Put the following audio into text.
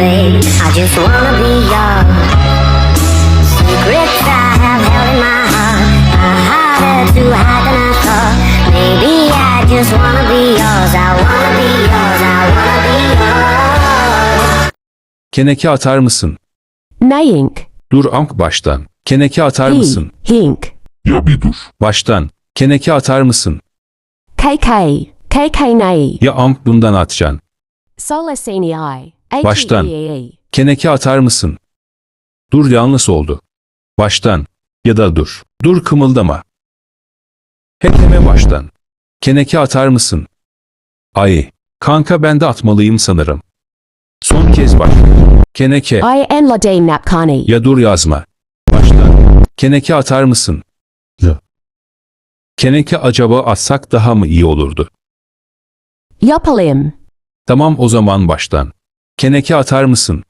babe. I just wanna be yours. Secrets I have held in my heart are harder to hide than I thought. Maybe I just wanna be yours. I wanna be yours. I wanna be yours. Keneke atar mısın? Nayink. Dur amk baştan. Keneke atar mısın? Hink. Ya bir dur. Baştan. Keneke atar mısın? KK. KK Nay. Ya amk bundan atacaksın. Solacini I. Baştan. Keneke atar mısın? Dur yanlış oldu. Baştan. Ya da dur. Dur kımıldama. Hekleme baştan. Keneke atar mısın? Ay. Kanka ben de atmalıyım sanırım. Son kez bak. Keneke. I Ladine Napkani. Ya dur yazma. Baştan. Keneke atar mısın? Ya. Keneke acaba atsak daha mı iyi olurdu? Yopalim. Tamam o zaman baştan. Keneke atar mısın?